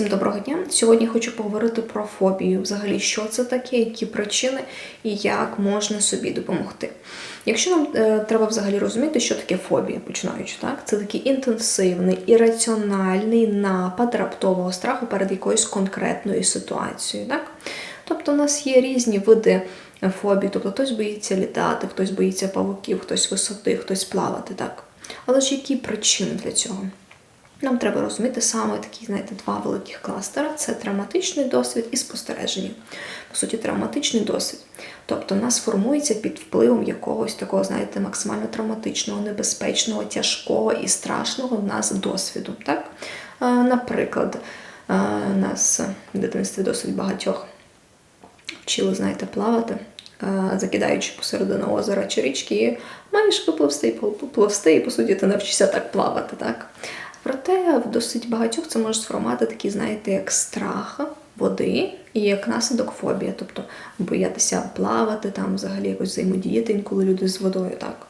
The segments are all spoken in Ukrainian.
Всім доброго дня. Сьогодні хочу поговорити про фобію. Взагалі, що це таке, які причини і як можна собі допомогти. Якщо нам е, треба взагалі розуміти, що таке фобія, починаючи, так це такий інтенсивний ірраціональний напад раптового страху перед якоюсь конкретною ситуацією. Так? Тобто, у нас є різні види фобії, тобто хтось боїться літати, хтось боїться павуків, хтось висоти, хтось плавати. так. Але ж які причини для цього? Нам треба розуміти саме такі, знаєте, два великих кластера: це травматичний досвід і спостереження. По суті, травматичний досвід. Тобто, нас формується під впливом якогось такого, знаєте, максимально травматичного, небезпечного, тяжкого і страшного в нас досвіду. Так? Е, Наприклад, е, нас в дитинстві досить багатьох вчили, знаєте, плавати. е, Закидаючи посередину озера чи річки, маєш випливсти і попливсти, і по суті ти навчишся так плавати. так? Проте в досить багатьох це може сформати такі, знаєте, як страх води і як наслідок фобія, тобто боятися плавати, там взагалі якось взаємодіяти інколи люди з водою. так.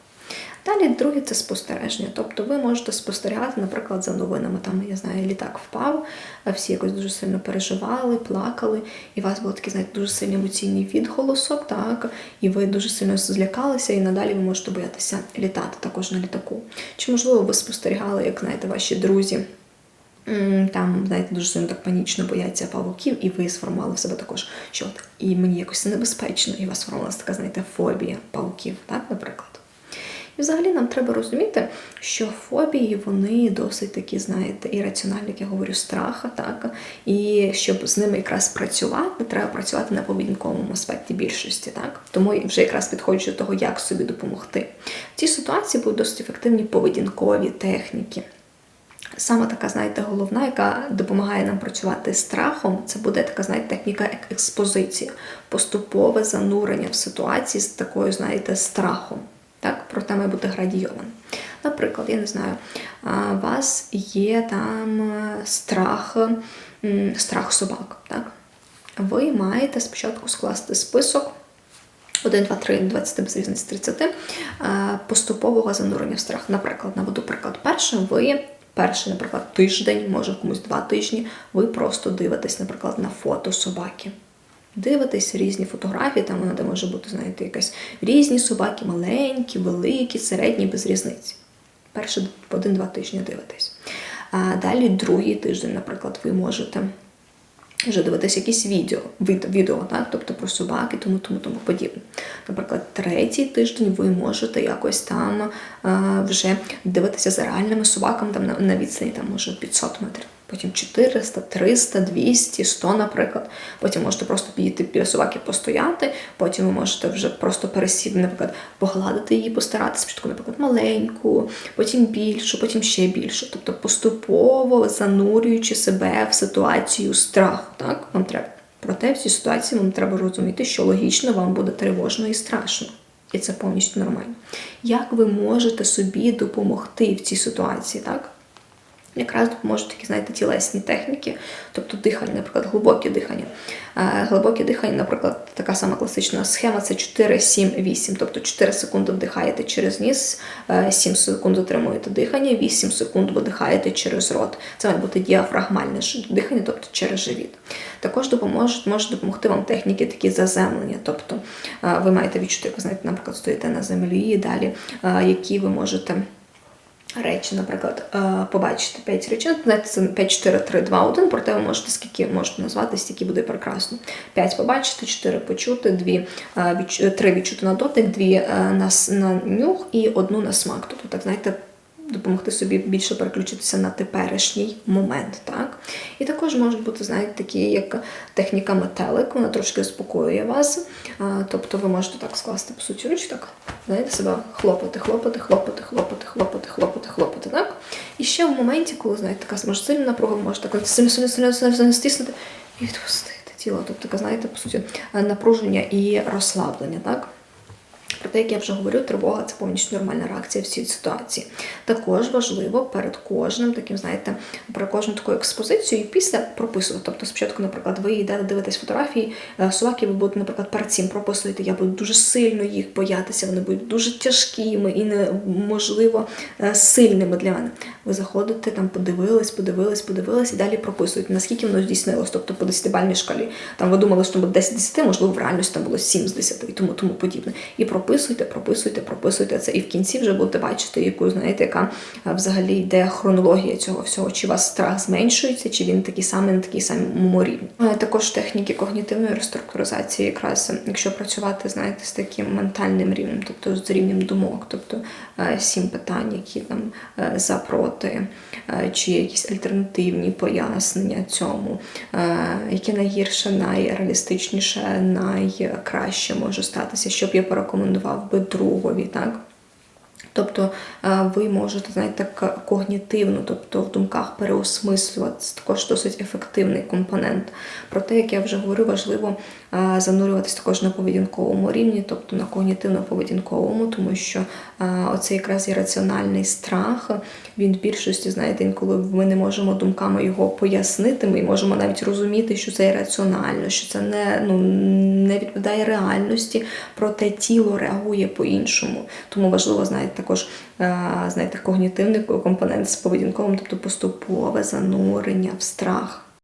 Далі друге це спостереження. Тобто ви можете спостерігати, наприклад, за новинами. Там, я знаю, літак впав, а всі якось дуже сильно переживали, плакали, і у вас був такий, знаєте, дуже сильний емоційний відголосок, так, і ви дуже сильно злякалися, і надалі ви можете боятися літати також на літаку. Чи, можливо, ви спостерігали, як знаєте, ваші друзі. Там, знаєте, дуже сильно так панічно бояться павуків, і ви сформували в себе також, що і мені якось небезпечно, і у вас сформувалася така, знаєте, фобія павуків, так, наприклад. І взагалі нам треба розуміти, що фобії вони досить такі, знаєте, ірраціональні, як я говорю, страха, так і щоб з ними якраз працювати, треба працювати на поведінковому аспекті більшості, так тому вже якраз підходжу до того, як собі допомогти. В цій ситуації будуть досить ефективні поведінкові техніки. Саме така, знаєте, головна, яка допомагає нам працювати з страхом, це буде така, знаєте, техніка як експозиція, поступове занурення в ситуації з такою, знаєте, страхом. Проте має бути градійовано. Наприклад, я не знаю, у вас є там е, страх, страх собак. Так? Ви маєте спочатку скласти список 1, 2, 3, 20 без різниці 30 е, поступового занурення в страх. Наприклад, наведу приклад. Першим ви перший, наприклад, тиждень, може комусь два тижні, ви просто дивитесь, наприклад, на фото собаки. Дивитесь різні фотографії, там вона де може бути, знаєте, якась різні собаки, маленькі, великі, середні, без різниці. Перші один-два тижні дивитесь. А далі другий тиждень, наприклад, ви можете вже дивитися якісь відео, відео, так? тобто про собаки, тому тому тому подібне. Наприклад, третій тиждень ви можете якось там а, вже дивитися за реальними собаками там на, на відстані, там може 500 метрів. Потім 400, 300, 200, 100, наприклад. Потім можете просто підійти біля собаки постояти, потім ви можете вже просто пересіти, наприклад, погладити її, постаратися спочатку, наприклад, маленьку, потім більшу, потім ще більшу. Тобто поступово занурюючи себе в ситуацію страху. Так, вам треба. Проте в цій ситуації вам треба розуміти, що логічно вам буде тривожно і страшно. І це повністю нормально. Як ви можете собі допомогти в цій ситуації, так? Якраз допоможуть такі, знаєте, тілесні техніки, тобто дихання, наприклад, глибоке дихання. Е, Глибоке дихання, наприклад, така сама класична схема це 4, 7, 8. Тобто 4 секунди вдихаєте через ніс, е, 7 секунд отримуєте дихання, 8 секунд видихаєте через рот. Це має бути діафрагмальне дихання, тобто через живіт. Також допоможуть, можуть допомогти вам техніки такі заземлення. Тобто е, ви маєте відчути, як ви знаєте, наприклад, стоїте на землі і далі, е, які ви можете речі, наприклад, е, побачити 5 речей, знаєте, це 5, 4, 3, 2, 1, проте ви можете скільки можете назвати, стільки буде прекрасно. 5 побачити, 4 почути, 2, 3 відчути на дотик, 2 на, с- на нюх і одну на смак. Тобто, так, знаєте, допомогти собі більше переключитися на теперішній момент. Так? І також можуть бути, знаєте, такі, як техніка метелик, вона трошки успокоює вас. Тобто ви можете так скласти по суті ручки, так, знаєте, себе хлопати, хлопати, хлопати, хлопати, хлопати, хлопати, хлопати. Так? І ще в моменті, коли знаєте, така може сильна напруга, ви можете так сильно сильно стиснути і відпустити тіло. Тобто, знаєте, по суті, напруження і розслаблення. Так? Проте, як я вже говорю, тривога це повністю нормальна реакція в цій ситуації. Також важливо перед кожним таким, знаєте, про кожну таку експозицію і після прописувати. Тобто, спочатку, наприклад, ви йдете дивитесь фотографії е, собаки, ви будете, наприклад, перед цим прописуєте, я буду дуже сильно їх боятися, вони будуть дуже тяжкими і неможливо е, сильними для мене. Ви заходите, там подивились, подивились, подивились і далі прописуєте, наскільки воно здійснилось, тобто по 10-бальній шкалі. Там ви думали, що буде 10 10, можливо, в реальності там було 7 з 10 і тому тому подібне. І прописуйте, прописуйте, прописуйте це. І в кінці вже будете бачити, яку знаєте, яка е, взагалі йде хронологія цього всього. Чи у вас страх зменшується, чи він такий самий на такий самому рівні. Е, Також техніки когнітивної реструктуризації, якраз якщо працювати, знаєте, з таким ментальним рівнем, тобто з рівнем думок, тобто е, сім питань, які там за проти, е, чи якісь альтернативні пояснення цьому, е, яке найгірше, найреалістичніше, найкраще може статися, що б я порекомендував би другові, так? Тобто е, ви можете, знаєте, так когнітивно, тобто в думках переосмислювати. Це також досить ефективний компонент. Проте, як я вже говорю, важливо е, занурюватись також на поведінковому рівні, тобто на когнітивно-поведінковому, тому що е, оцей якраз ірраціональний страх, він в більшості, знаєте, інколи ми не можемо думками його пояснити, ми можемо навіть розуміти, що це ірраціонально, що це не, ну, не відповідає реальності, проте тіло реагує по-іншому. Тому важливо, знаєте, також е, знаєте, когнітивний компонент з поведінковим, тобто поступове занурення в страх.